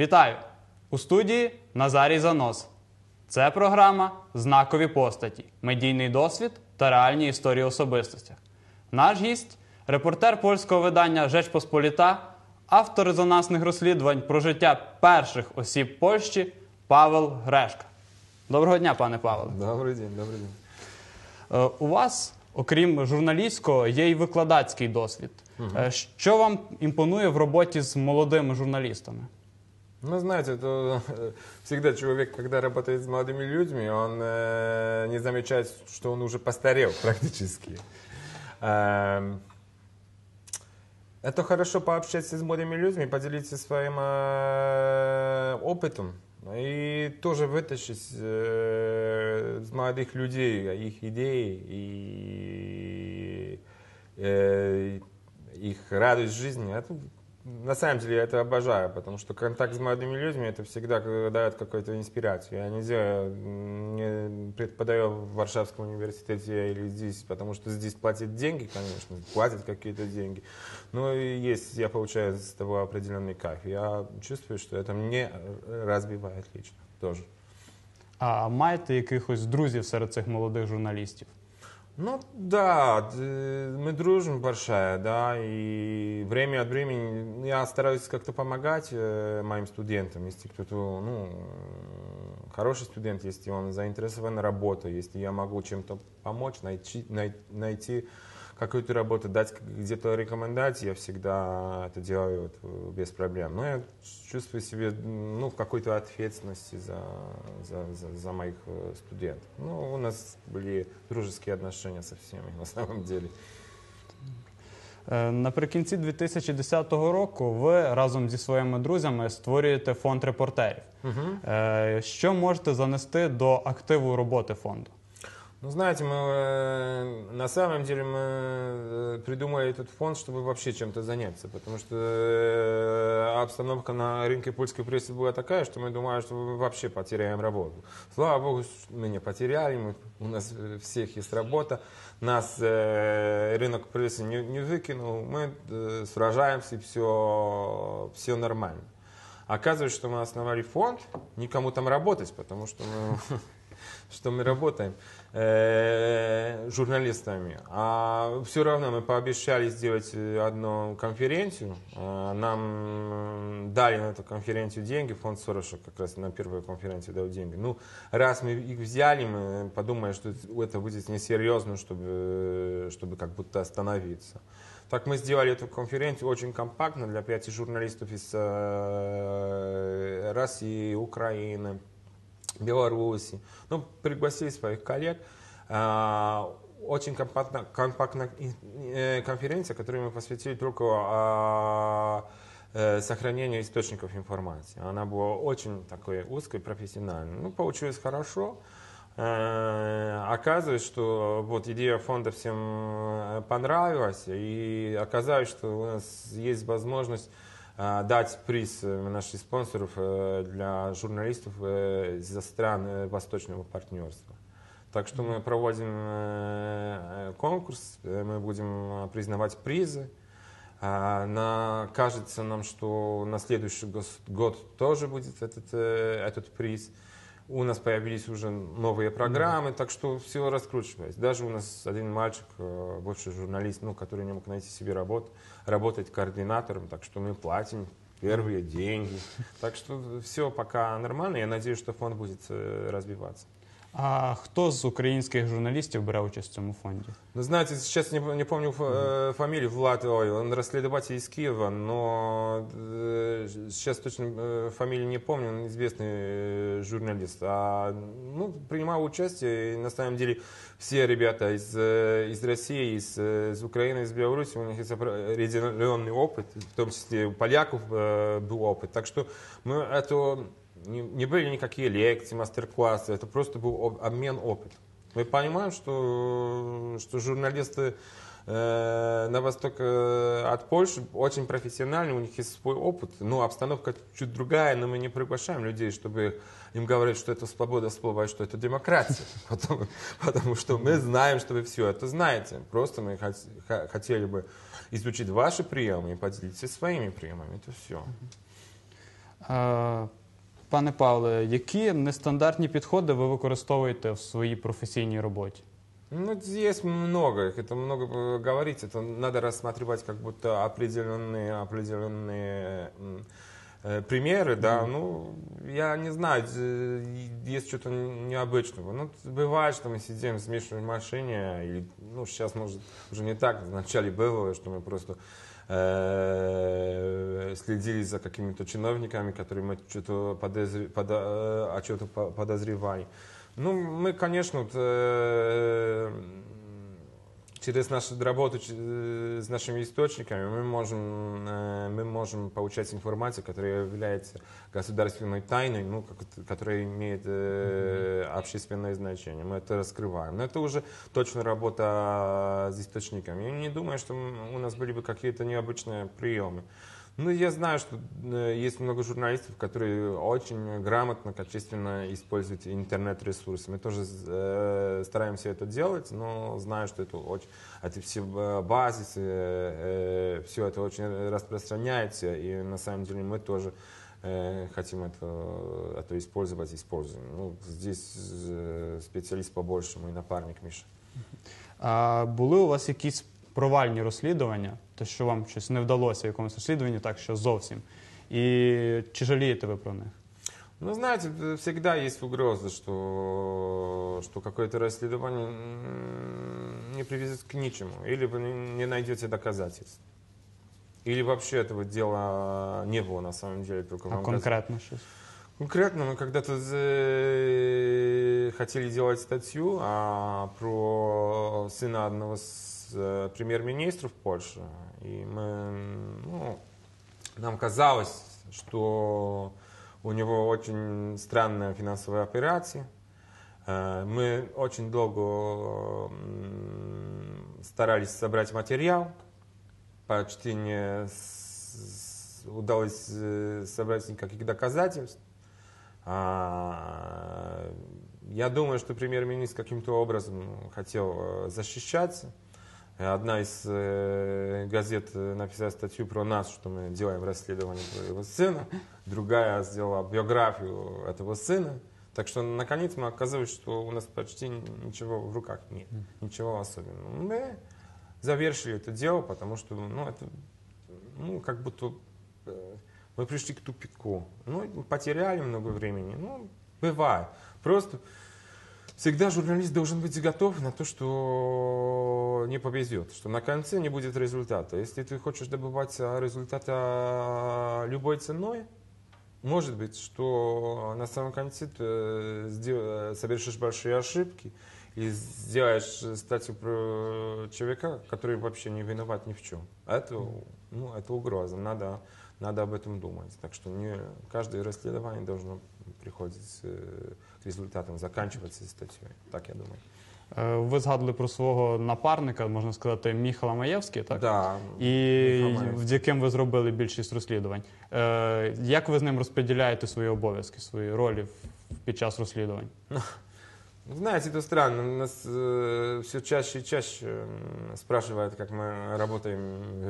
Вітаю! У студії Назарій Занос. Це програма Знакові постаті, медійний досвід та реальні історії особистостях. Наш гість репортер польського видання Жеч Посполіта, автор резонансних розслідувань про життя перших осіб Польщі Павел Грешка. Доброго дня, пане Павле. Добрый день, добрый день. Е, У вас, окрім журналістського, є й викладацький досвід. Е, Що вам імпонує в роботі з молодими журналістами? Ну, знаете, это э, всегда человек, когда работает с молодыми людьми, он э, не замечает, что он уже постарел практически. Эм, Это хорошо пообщаться с молодыми людьми, поделиться своим э, опытом и тоже вытащить э, с молодых людей их идеи и э, их радость жизни. Это, на самом деле я это обожаю, потому что контакт с молодыми людьми это всегда э, дает какую-то инспирацию. Я нельзя м, не преподаю в Варшавском университете или здесь, потому что здесь платят деньги, конечно, платят какие-то деньги. Но и есть, я получаю с того определенный кайф. Я чувствую, что это мне э, разбивает лично тоже. А маєте якихось друзів серед цих молодих журналістів? Ну да, мы дружим большая, да, и время от времени я стараюсь как-то помогать э, моим студентам, если кто-то, ну, хороший студент, если он заинтересован работой, если я могу чем-то помочь, найти, най- найти какую-то работу, дать где-то рекомендации, я всегда это делаю вот, э, без проблем. Но я чувствую себе ну, в какой-то ответственности за, за, за, за моих э, студентов. Ну, у нас были дружеские отношения со всеми на самом деле. Е, Наприкінці 2010 року ви разом зі своїми друзями створюєте фонд репортерів. Е, Що можете занести до активу роботи фонду? Ну, знаете, мы э, на самом деле мы э, придумали этот фонд, чтобы вообще чем-то заняться, потому что э, обстановка на рынке польской прессы была такая, что мы думали, что мы вообще потеряем работу. Слава богу, мы не потеряли, мы, у нас всех есть работа, нас рынок прессы не, не выкинул, мы сражаемся, и все, все нормально. Оказывается, что мы основали фонд, никому там работать, потому что мы, что мы работаем э, журналистами. А все равно мы пообещали сделать э, одну конференцию. Э, Нам дали на эту конференцию деньги, фонд Сороша как раз на первую конференцию дал деньги. Ну, раз мы их взяли, мы подумали, что это будет несерьезно, чтобы, чтобы как будто остановиться. Так мы сделали эту конференцию очень компактно для пяти журналистов из э, России, Украины, Беларуси. Ну, пригласили своих коллег. А, Очень компактная э, конференция, которую мы посвятили только а, э, сохранению источников информации. Она была очень такой узкой, профессиональной. Ну, получилось хорошо. Э, Оказывается, что вот идея фонда всем понравилась, и оказалось, что у нас есть возможность дать приз э, наших спонсоров э, для журналистов э, из-за стран Восточного партнерства. Так что мы проводим конкурс, мы будем признавать призы. А, на, кажется нам, что на следующий год тоже будет этот, этот приз. У нас появились уже новые программы, так что все раскручивается. Даже у нас один мальчик, э, бывший журналист, ну, который не мог найти себе работу, работает координатором, так что мы платим первые деньги. Так что все пока нормально. Я надеюсь, что фонд будет э, развиваться. А хто з українських журналістів бере участь в цьому фонді? Ну, знаете, сейчас не, не помню ф- э, фамилию Влад, ой, он расследователь из Киева, но э, сейчас точно э, фамилию не помню, он известный э, журналист. А, ну, принимал участие, и на самом деле все ребята из, э, из России, из, э, из Украины, из Беларуси, у них есть определенный опыт, в том числе у поляков э, был опыт. Так что мы это не, не были никакие лекции, мастер-классы, это просто был об- обмен опытом. Мы понимаем, что, что журналисты э, на восток э, от Польши очень профессиональны, у них есть свой опыт. Ну, обстановка чуть другая, но мы не приглашаем людей, чтобы им говорить, что это свобода слова что это демократия. Потому, потому что мы знаем, что вы все это знаете. Просто мы хотели бы изучить ваши приемы и поделиться своими приемами. Это все. Е, Пане Павле, які нестандартні підходи ви використовуєте в своїй професійній роботі? Ну, здесь много их, это много э, говорить, это надо рассматривать как будто определенные, определенные м, э, примеры, да, ну, я не знаю, э, есть что-то необычного. Ну, бывает, что мы сидим, смешиваем в машине, или, ну, сейчас, может, уже не так, вначале было, что мы просто э, следили за какими-то чиновниками, которые мы что-то подозр- э, о чем-то по- подозревали. Ну, мы, конечно, вот, э, через нашу работу э, с нашими источниками мы можем, э, мы можем получать информацию, которая является государственной тайной, ну, которая имеет э, общественное значение. Мы это раскрываем. Но это уже точно работа с источниками. Я не думаю, что у нас были бы какие-то необычные приемы. Ну, я знаю, что э, есть много журналистов, которые очень грамотно, качественно используют интернет-ресурсы. Мы тоже э, стараемся это делать, но знаю, что это очень, это все э, базисы, э, все это очень распространяется, и на самом деле мы тоже э, хотим это, это использовать, используем. Ну, здесь э, специалист побольше, мой напарник Миша. А були у вас якісь провальні розслідування, те, що вам щось не вдалося в якомусь розслідуванні, так що зовсім. І чи жалієте ви про них? Ну, знаете, э, всегда есть угроза, что, что какое-то расследование м, не приведет к ничему, или вы не не найдете доказательств. Или вообще этого дела не было на самом деле, только А вам конкретно щось? Конкретно мы когда-то э, хотели делать статью а, про сына одного из э, премьер-министров Польши. И мы, ну, нам казалось, что у него очень странная финансовая операция. Э, Мы очень долго старались собрать материал, почти не с- удалось э, собрать никаких доказательств. А, Я думаю, что премьер-министр каким-то образом хотел защищаться. Одна из э, газет э, написала статью про нас, что мы делаем расследование про его сына. Другая сделала биографию этого сына. Так что, наконец, мы оказывается, что у нас почти ничего в руках нет. Ничего особенного. Мы завершили это дело, потому что, ну, это, ну, как будто э, мы пришли к тупику. Ну, потеряли много времени. Ну, бывает. Просто всегда журналист должен быть готов на то, что не повезет, что на конце не будет результата. Если ты хочешь добываться результата любой ценой, может быть, что на самом конце ты э, сдел- совершишь большие ошибки и сделаешь статью про человека, который вообще не виноват ни в чем. Это, ну, это угроза, надо, надо об этом думать. Так что не каждое расследование должно приходить э, к результатам, заканчиваться статьей. Так я думаю. Е, Ви згадували про свого напарника, можна сказати, Міхала Маєвський, так? Да. І Міхал Маєвський. з яким ви зробили більшість розслідувань. Е, Як ви з ним розподіляєте свої обов'язки, свої ролі в- під час розслідувань? Знаете, это странно. Нас все чаще и чаще м, спрашивают, как мы работаем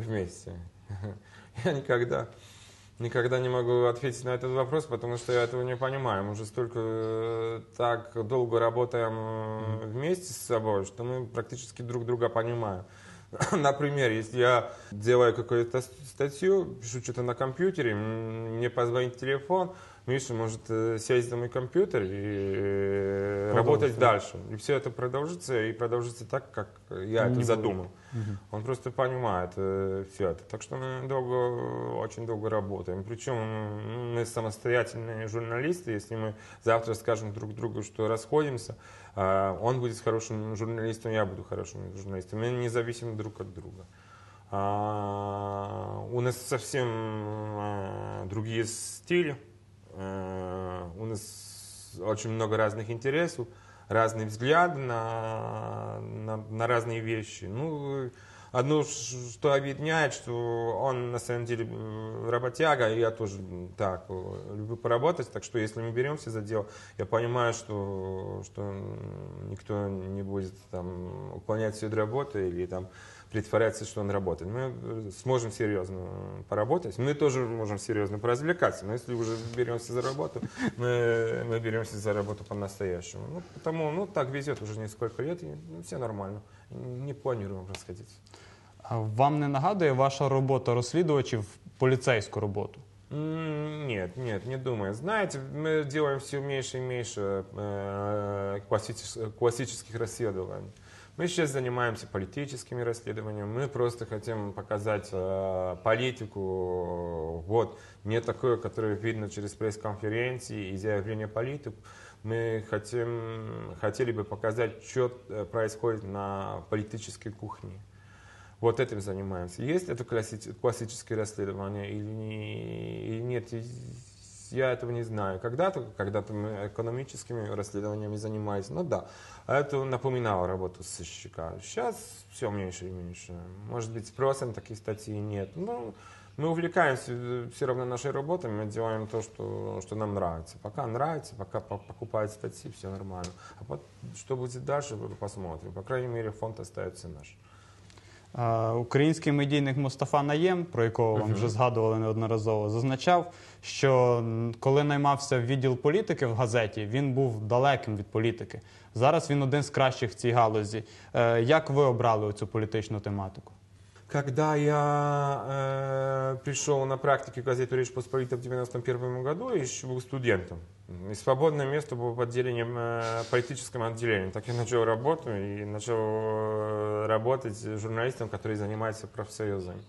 вместе. Я никогда, никогда не могу ответить на этот вопрос, потому что я этого не понимаю. Мы уже столько э, так долго работаем э, вместе с собой, что мы практически друг друга понимаем. Например, если я делаю какую-то статью, пишу что-то на компьютере, мне позвонит телефон, Миша может э, сесть на мой компьютер и э, работать дальше. И все это продолжится, и продолжится так, как я Не это задумал. Он просто понимает все это. Так что мы долго, очень долго работаем. Причем мы самостоятельные журналисты. Если мы завтра скажем друг другу, что расходимся, а, он будет хорошим журналистом, я буду хорошим журналистом. Мы не зависим друг от друга. А, у нас совсем а, другие стили. Э, У нас очень много разных интересов, разные взгляды на, на, на разные вещи. Ну, одно, что объединяет, что он на самом деле э, работяга, и я тоже так э, люблю поработать, так что если мы беремся за дело, я понимаю, что, что никто не будет там уклоняться от работы или там притворяться, что он работает. Мы э, сможем серьезно поработать, мы тоже можем серьезно поразвлекаться, но если уже беремся за работу, мы, мы беремся за работу по-настоящему. Ну, потому, ну, так везет уже несколько лет, и ну, все нормально. Не планируем расходиться. А Вам не нагадує ваша робота розслідувачів поліцейську роботу? М, Нет, нет, не думаю. Знаете, мы делаем все меньше и меньше э, классичес- классических расследований. Мы сейчас занимаемся политическими расследованиями. Мы просто хотим показать э, политику, вот, не такое, которое видно через пресс-конференции и заявления политиков. Мы хотим, хотели бы показать, что э, происходит на политической кухне. Вот этим занимаемся. Есть это класси- классическое расследование или, не- или нет, я этого не знаю. Когда-то, когда-то мы экономическими расследованиями занимались, ну да, а это напоминало работу сыщика. Сейчас все меньше и меньше. Может быть, спросом таких статей нет. Ну, мы увлекаемся все равно нашей работой, мы делаем то, что, что нам нравится. Пока нравится, пока по- покупают статьи, все нормально. А вот что будет дальше, посмотрим. По крайней мере, фонд остается наш. Український медійник Мустафа Наєм, про якого вам вже згадували неодноразово, зазначав, що коли наймався в відділ політики в газеті, він був далеким від політики. Зараз він один з кращих в цій галузі. Е, Як ви обрали цю політичну тематику? Когда я э, пришел на практику в газету «Речь Посполита» в 91 году, я еще был студентом. И свободное место было в отделении, э, политическом отделении. Так я начал работу и начал э, работать журналистом, который занимается профсоюзами.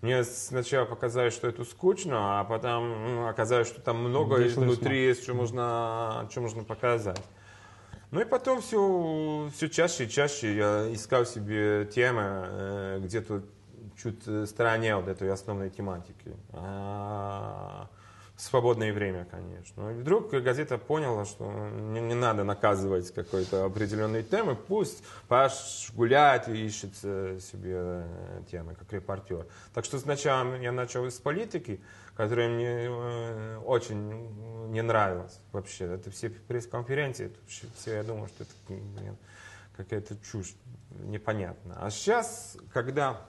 Мне сначала показалось, что это скучно, а потом ну, оказалось, что там много внутри есть, что можно, что можно показать. Ну и потом все, все чаще и чаще я искал себе темы, э, где-то чуть э, стороне от этой основной тематики. А, в свободное время, конечно. И вдруг газета поняла, что не, не надо наказывать какой-то определенной темы, пусть Паш гуляет и ищет э, себе э, темы, как репортер. Так что сначала я начал с политики, которая мне э, очень не нравилась вообще. Это все пресс-конференции, это все, я думал, что это блин, какая-то чушь, непонятно. А сейчас, когда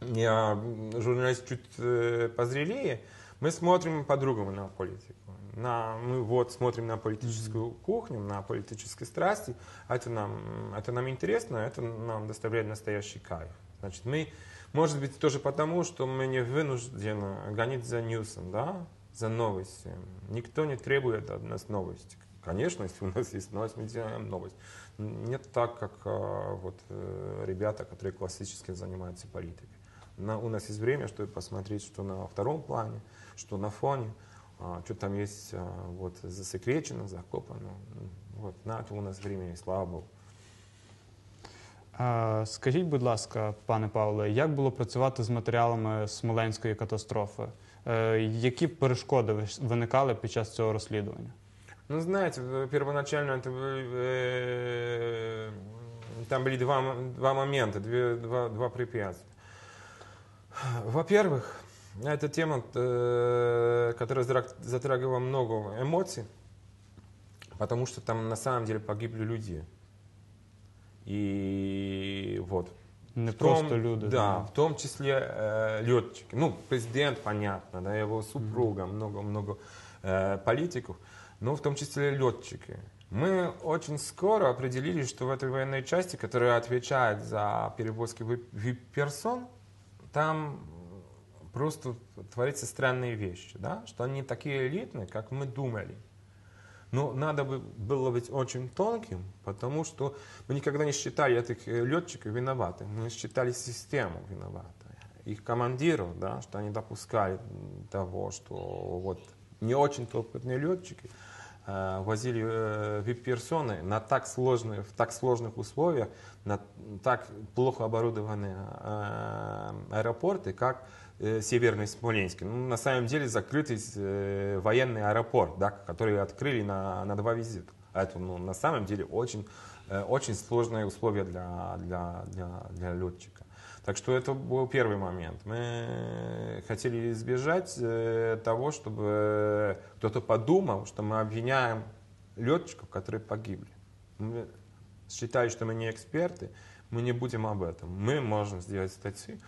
я журналист чуть позрелее, мы смотрим по-другому на политику. На, мы вот смотрим на политическую кухню, на политические страсти. Это нам, это нам интересно, это нам доставляет настоящий кайф. Значит, мы, может быть, тоже потому, что мы не вынуждены гонить за ньюсом, да, за новости. Никто не требует от нас новости. Конечно, если у нас есть новость, мы делаем новость. Нет так, как а, вот э, ребята, которые классически занимаются политикой На- у нас есть время, чтобы посмотреть, что на втором плане, что на фоне, а, что там есть а, вот, засекречено, закопано. М, Вот, на это у нас время есть, слава Богу. Е, Скажіть, будь ласка, пане Павле, як було працювати з матеріалами Смоленської катастрофи? Е, Які перешкоди виш- виникали під час цього розслідування? Ну, знаете, в- первоначально это, э, там были два, м- два момента, две- два, два препятствия. Во-первых, это тема, э, которая затрагивала много эмоций, потому что там на самом деле погибли люди. И вот. Не В том- просто люди. Да, в том числе э, летчики. Ну, президент, понятно, да, его супруга, много-много э, политиков, но в том числе летчики. Мы очень скоро определили, что в этой военной части, которая отвечает за перевозки вип-персон, там просто творятся странные вещи, да, что они такие элитные, как мы думали. Но надо бы было быть очень тонким, потому что мы никогда не считали этих э, летчиков виноватыми. Мы считали систему виноватой. Их командиров, да, что они допускали того, что вот не очень опытные летчики возили э, вип-персоны на так сложные, в так сложных условиях, на так плохо оборудованные э, аэропорты, как э, Северный Смоленский. Ну, на самом деле закрытый э, военный аэропорт, да, который открыли на, на два визита. А Это ну, на самом деле очень, э, очень сложные условия для, для, для, для летчика. Так что это был первый момент. Мы хотели избежать э, того, чтобы кто-то подумал, что мы обвиняем летчиков, которые погибли. Мы считали, что мы не эксперты, мы не будем об этом. Мы можем сделать статьи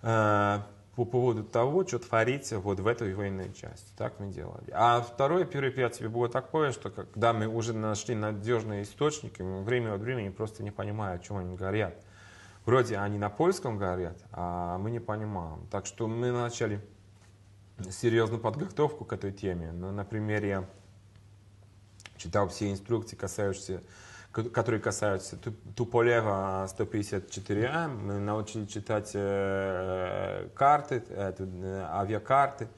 э, по поводу того, что творится вот в этой военной части. Так мы делали. А второе препятствие было такое, что когда мы уже нашли надежные источники, мы время от времени просто не понимаем, о чем они говорят. Вроде они на польском говорят, а мы не понимаем. Так что мы начали серьезную подготовку к этой теме. Ну, на примере читал все инструкции, касающиеся которые касаются Туполева 154М. Мы научили читать э, карты, э, авиакарты.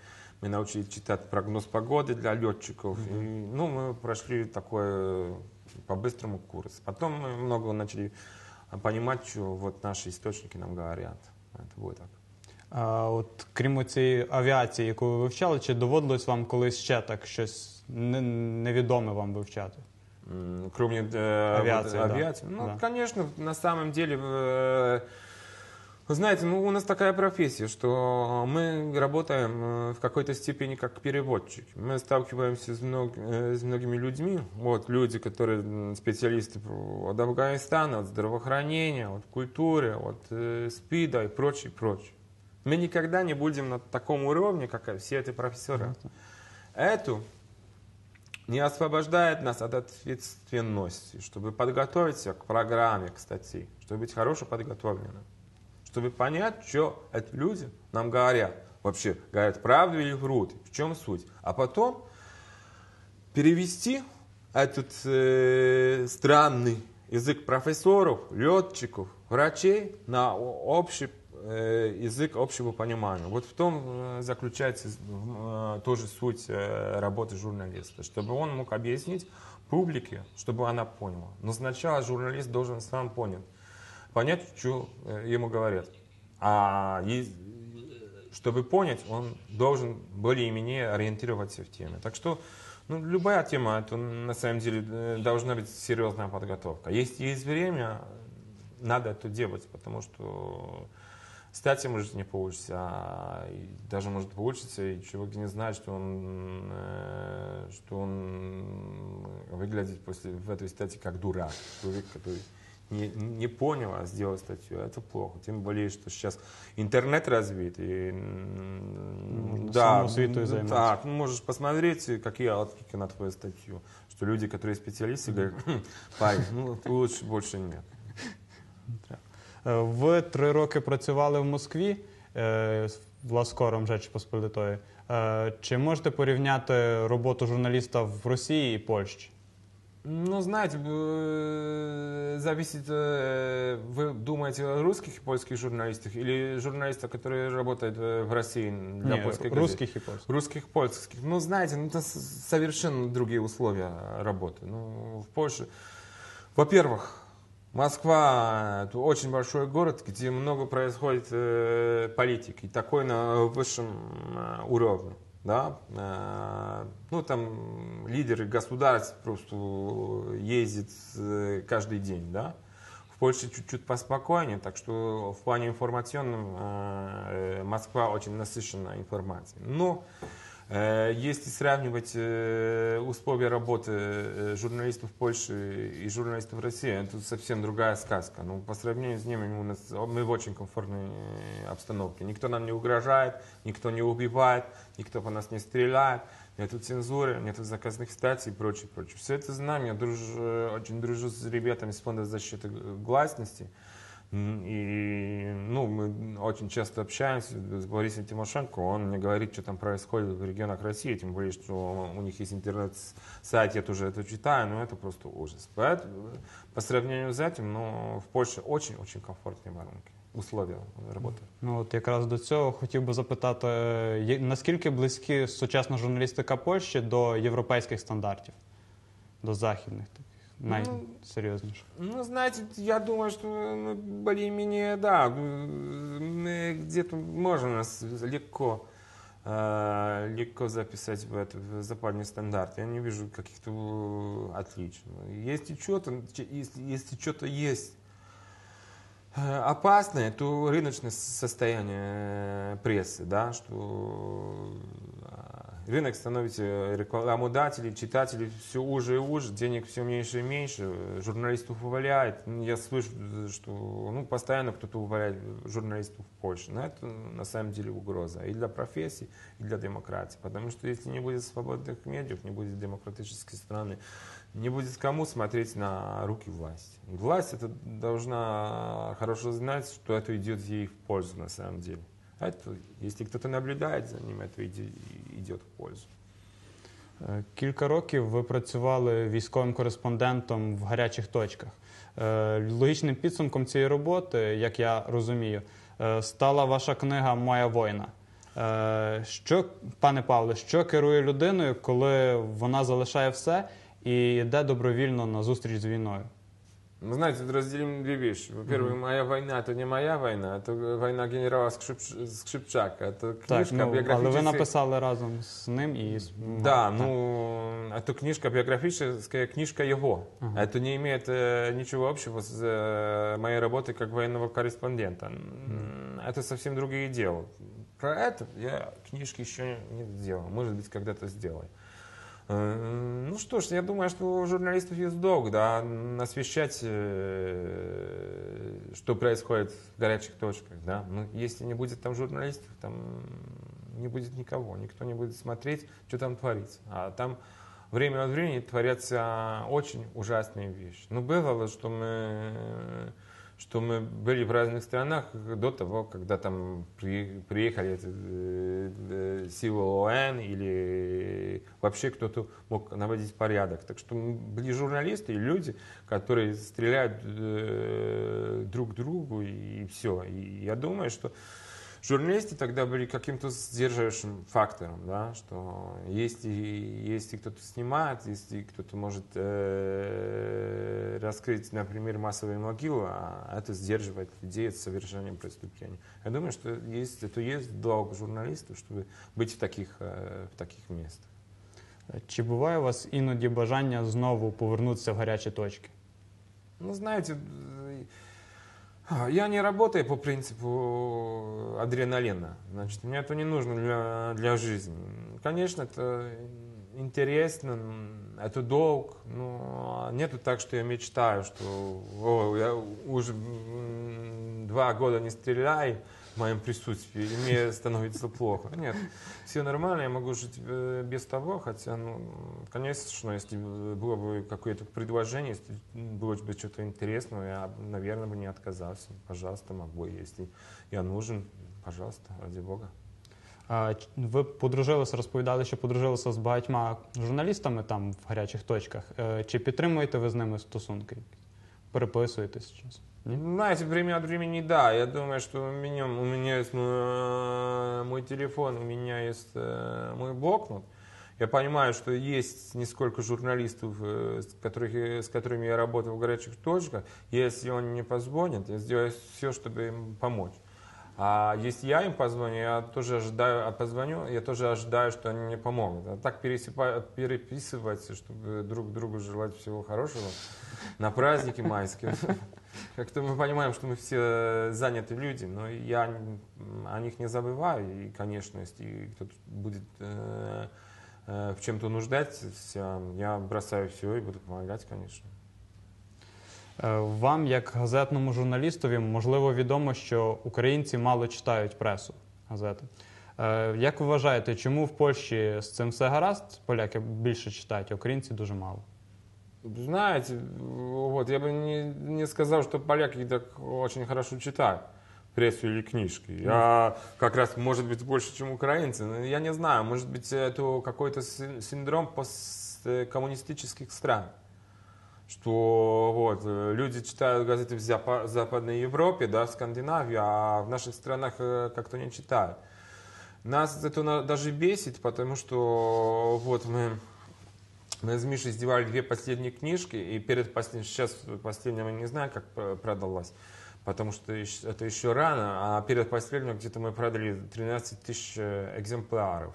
Мы научились читать прогноз погоды для летчиков. Mm-hmm. И, ну, мы прошли такой э, по-быстрому курс. Потом мы много начали понимать, що от наші істочники нам говорять. Це було так. А от крім цієї авіації, яку ви вивчали, чи доводилось вам колись ще так щось невідоме вам вивчати? Кроме э, авиации, вот, авиации. Ну, да. конечно, на самом деле э, вы знаете, ну, у нас такая профессия, что мы работаем э, в какой-то степени как переводчики. Мы сталкиваемся с, мног, э, с многими людьми. Вот люди, которые специалисты от Афганистана, от здравоохранения, от культуры, от э, СПИДа и прочее, прочее. Мы никогда не будем на таком уровне, как все эти профессоры. Эту не освобождает нас от ответственности, чтобы подготовиться к программе, кстати, чтобы быть хорошо подготовленным чтобы понять, что эти люди нам говорят. Вообще, говорят правду или врут, в чем суть. А потом перевести этот э, странный язык профессоров, летчиков, врачей на общий э, язык общего понимания. Вот в том э, заключается э, тоже суть работы журналиста, чтобы он мог объяснить публике, чтобы она поняла. Но сначала журналист должен сам понять, понять, что э, ему говорят. А чтобы понять, он должен более-менее ориентироваться в теме. Так что ну, любая тема, это на самом деле э, должна быть серьезная подготовка. Если есть время, надо это делать, потому что статья может не получится, а даже может получиться, и человек не знает, что он, э, что он выглядит после, в этой статье как дурак, человек, который не, не понял, а сделал статью, это плохо. Тем более, что сейчас интернет развит. И, ну, да, да, ну, можешь посмотреть, какие отклики на твою статью. Что люди, которые специалисты, говорят, хм, парень, ну лучше больше нет. Ви три роки працювали в Москві власкором Речі Посполитої. Чи можете порівняти роботу журналіста в Росії і Польщі? Ну, знаете, зависит, вы думаете о русских и польских журналистах или журналистах, которые работают в России для Нет, польской газеты? русских и польских. Русских, польских. Ну, знаете, ну, это совершенно другие условия работы. Ну, в Польше, во-первых, Москва – это очень большой город, где много происходит э, политики, такой на высшем э, уровне да, э, ну там лидеры государств просто ездят э, каждый день, да. В Польше чуть-чуть поспокойнее, так что в плане информационном э, Москва очень насыщена информацией. Но если сравнивать э, условия работы э, журналистов в Польше и журналистов России, это совсем другая сказка. Ну, по сравнению с ними у нас, мы в очень комфортной обстановке. Никто нам не угрожает, никто не убивает, никто по нас не стреляет, нету цензуры, нету заказных статей и прочее, прочее. Все это знаю, я дружу, очень дружу с ребятами с Фонда защиты гласности. И ну, мы очень часто общаемся с Борисом Тимошенко, он мне говорит, что там происходит в регионах России, тем более, что у них есть интернет-сайт, я тоже это читаю, но это просто ужас. Поэтому, по сравнению с этим, ну, в Польше очень-очень комфортные воронки. Условия роботи. Ну от якраз до цього хотів би запитати, наскільки близькі сучасна журналістика Польщі до європейських стандартів, до західних? Найсерьезнейших? Ну, ну, знаете, я думаю, что ну, более-менее, да, где-то можно нас легко, э, легко записать в, это, в западный стандарт. Я не вижу каких-то отличий. Если что-то, если, если что-то есть, Э, Опасно это рыночное состояние прессы, да, что э, рынок становится рекламодателей, читателей все уже и уже, денег все меньше и меньше, журналистов увольняет. Ну, Я слышу, что ну, постоянно кто-то увольняет журналистов в Польше. Но это на самом деле угроза и для профессии, и для демократии. Потому что если не будет свободных медиа, не будет демократической страны, не будет кому смотреть на руки власти. Власть это должна хорошо знать, что это идет ей в пользу на самом деле. Это, если кто-то наблюдає за ним, это йде в пользу. Е, Кілька років ви працювали військовим кореспондентом в гарячих точках. Е, Логічним підсумком цієї роботи, як я розумію, е, стала ваша книга Моя воїна. Що, пане Павле, що керує людиною, коли вона залишає все і йде добровільно на зустріч з війною? Мы, знаете, разделим две вещи. Во-первых, моя война это не моя война, это война генерала Скшип- Скшипчака. Это книжка Так, ну, але ви биографическая. написали разом з ним і з Да, Так. ну, это книжка биографическая, книжка его. Это не имеет э, ничего общего с э, моей работой как военного корреспондента. М, Это совсем другие дела. Про это я книжки еще не сделал. Может быть, когда-то сделаю. Э, Ну что ж, я думаю, что у журналистов есть долг, да, освещать, э, что происходит в горячих точках, да. Ну, если не будет там журналистов, там не будет никого, никто не будет смотреть, что там творится. А там время от времени творятся очень ужасные вещи. Ну, бывало, что мы что мы были в разных странах до того, когда там при- приехали э, э, силы ОН или вообще кто-то мог наводить порядок. Так что мы были журналисты и люди, которые стреляют э, друг другу и все. И я думаю, что журналисты тогда были каким-то сдерживающим фактором, да, что если, если кто-то снимает, если кто-то может э, раскрыть, например, массовые могилы, а это сдерживает людей от совершения преступлений. Я думаю, что есть, это есть долг журналистов, чтобы быть в таких, э, в таких местах. Чи буває у вас іноді бажання знову повернутися в гарячі точки? Ну, знаете, э, я не работаю по принципу адреналина. Значит, мне это не нужно для, для жизни. Конечно, это интересно, это долг, но нету так, что я мечтаю, что «О, я уже два года не стреляю моем присутствии, и мне становится плохо. Нет, все нормально, я могу жить э, без того, хотя, ну, конечно, если бы было бы какое-то предложение, если было бы что-то интересное, я, наверное, бы не отказался. Пожалуйста, могу, если я нужен, пожалуйста, ради Бога. А, ч- Ви подружилися, розповідали, що подружилися з багатьма журналістами там в гарячих точках. Е, Чи підтримуєте ви з ними стосунки? Переписуєтесь часом? Знаете, время от времени да. Я думаю, что у меня, у меня есть мой, э, мой телефон, у меня есть э, мой блокнот. Я понимаю, что есть несколько журналистов, э, с, которых, с которыми я работал в горячих точках. Если он не позвонит, я сделаю все, чтобы им помочь. А если я им позвоню, я тоже ожидаю, а позвоню, я тоже ожидаю, что они мне помогут. А так переписываться, чтобы друг другу желать всего хорошего на праздники майские. Как-то мы понимаем, что мы все заняты люди, но я о них не забываю. И, конечно, если кто-то будет э, э, в чем-то нуждаться, я бросаю все и буду помогать, конечно. Е, Вам, як газетному журналістові, можливо відомо, що українці мало читають пресу газети. Е, Як ви вважаєте, чому в Польщі з цим все гаразд? Поляки більше читають, а українці дуже мало? Знаете, вот я бы не, не сказал, что поляки так очень хорошо читают прессу или книжки. Я как раз, может быть, больше, чем украинцы. Но Я не знаю, может быть, это какой-то син- синдром посткоммунистических стран. Что вот, э, люди читают газеты в Запа- Западной Европе, да, в Скандинавии, а в наших странах э, как-то не читают. Нас это даже бесит, потому что вот мы мы с Мишей сделали две последние книжки, и перед последним, сейчас последняя я не знаю, как про- продалась, потому что это еще рано, а перед последним где-то мы продали 13 тысяч э, экземпляров.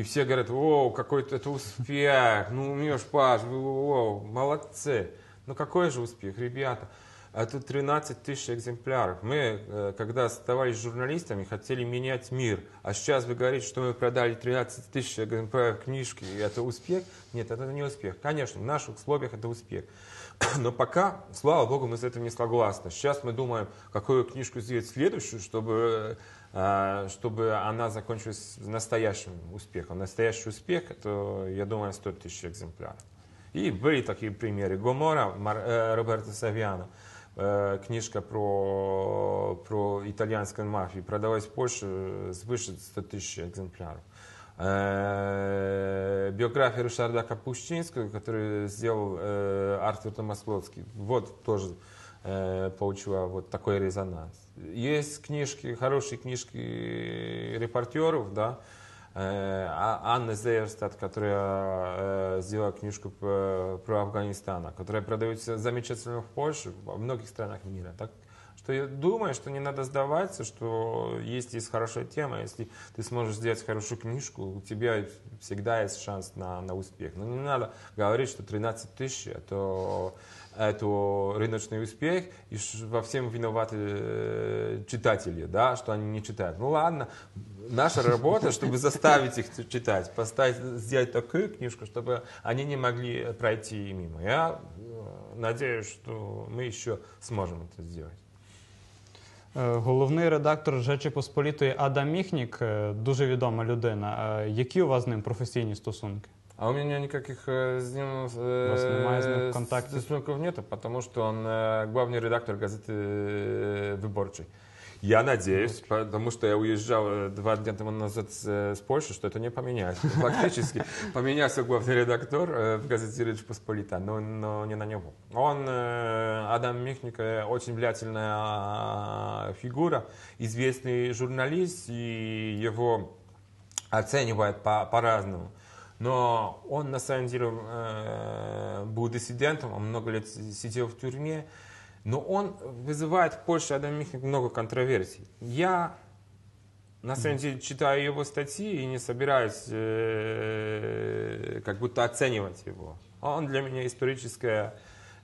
И все говорят, о, какой-то это успех, ну, Миш, Паш, о, молодцы. Ну, какой же успех, ребята. Это 13 тысяч экземпляров. Мы, э, когда оставались журналистами, хотели менять мир. А сейчас вы говорите, что мы продали 13 тысяч экземпляров книжки, и это успех? Нет, это не успех. Конечно, в наших условиях это успех. Но пока, слава богу, мы с этим не согласны. Сейчас мы думаем, какую книжку сделать следующую, чтобы, э, чтобы она закончилась настоящим успехом. Настоящий успех, это, я думаю, 100 тысяч экземпляров. И были такие примеры. Гомора э, Роберто Савиано, э, книжка про, про итальянскую мафию, продалась в Польше свыше 100 тысяч экземпляров. Э, Биография Ришарда Капущинского, который сделал Артур Томасловский, вот тоже получила вот такой резонанс. Есть книжки, хорошие книжки репортеров, да, Э, А- Анна Зейерстад, которая э, сделала книжку про Афганистан, которая продается замечательно в Польше, во многих странах мира. Так что я думаю, что не надо сдаваться, что если есть хорошая тема, если ты сможешь сделать хорошую книжку, у тебя всегда есть шанс на, на успех. Но не надо говорить, что 13 тысяч это, это рыночный успех, и во всем виноваты э, читатели, да, что они не читают. Ну ладно, наша работа, чтобы заставить их читать, поставить, сделать такую книжку, чтобы они не могли пройти мимо. Я э, надеюсь, что мы еще сможем это сделать. Е, Головний редактор Жечі Посполітої Адам Міхнік, е, дуже відома людина. Е, Які у вас з ним професійні стосунки? А у меня никаких э, с ним э, У вас немає з ним контактів? стосунков нету, потому что он э, главный редактор газеты э, «Выборчий». Я надеюсь, потому что я уезжал э, два дня тому назад с, э, с Польши, что это не поменяется. Фактически поменялся главный редактор э, в газете «Речь Посполита», но, но не на него. Он, Адам Михник, очень влиятельная а, фигура, известный журналист, и его оценивают по- по-разному. Но он на самом деле был диссидентом, он много лет сидел в тюрьме. Но он вызывает в Польше Адам Михник много контроверсий. Я на самом деле читаю его статьи и не собираюсь э, как будто оценивать его. Он для меня историческая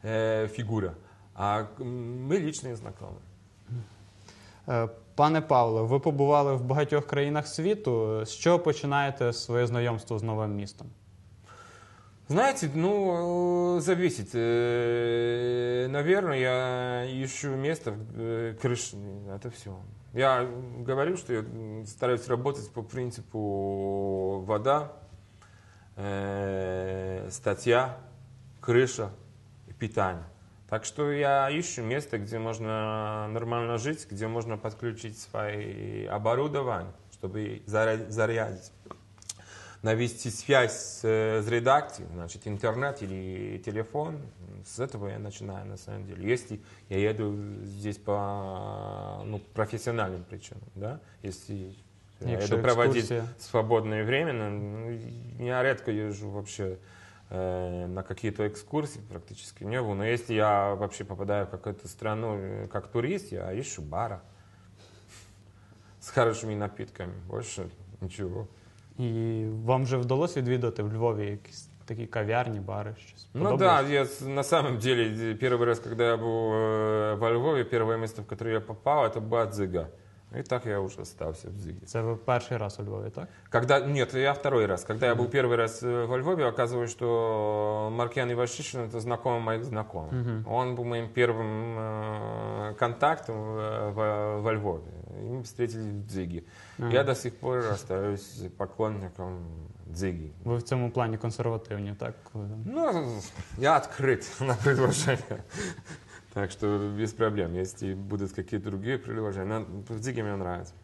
э, фигура. А м, мы личные знакомые. Е, Пане Павло, ви побували в багатьох країнах світу. З чого починаєте своє знайомство з новим містом? Знаете, ну, зависит. Э, Наверное, я ищу место, э, крыш, это все. Я говорю, что я стараюсь работать по принципу вода, э, статья, крыша и питание. Так что я ищу место, где можно нормально жить, где можно подключить свои оборудование, чтобы заря- зарядить навести связь с, э, с редакцией, значит, интернет или телефон, с этого я начинаю, на самом деле. Если я еду здесь по ну, профессиональным причинам, да, если я еду проводить екскурсія. свободное время, ну, я редко езжу вообще э, на какие-то экскурсии, практически не было. Но если я вообще попадаю в какую-то страну э, как турист, я ищу бара с хорошими напитками, больше ничего. І вам вже вдалося відвідати в Львові якісь такі кав'ярні, бари, щось? Ну да, Подобається? я с- на самом деле первый раз, когда я был э, во Львове, первое место, в которое я попал, это была Дзига. И так я уже остался в Дзиге. Це ви перший раз у Львові, так? Когда, нет, я второй раз. Когда я был первый раз э, во Львове, оказывается, что Маркиан Ивашишин это знакомый моих знакомых. Он был моим первым э, контактом в- во, во Львове. И мы встретились в Дзиге. Я до сих пор остаюсь поклонником Дзиги. Ви в цьому плані консервативні, так? Ну, я открыт на предложения. Так что без проблем. Если будут какие-то другие предложения, в Дзиге мне нравится.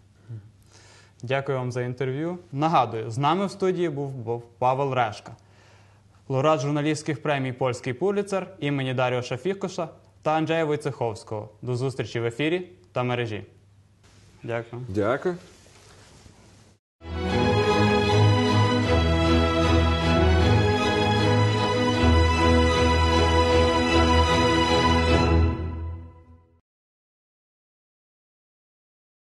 Дякую вам за інтерв'ю. Нагадую, з нами в студії був Павел Решка, лауреат журналістських премій Польський Пуліцер імені Даріоша Фіхкоша та Анджея Войцеховського. До зустрічі в ефірі та мережі. Дякую. Дякую.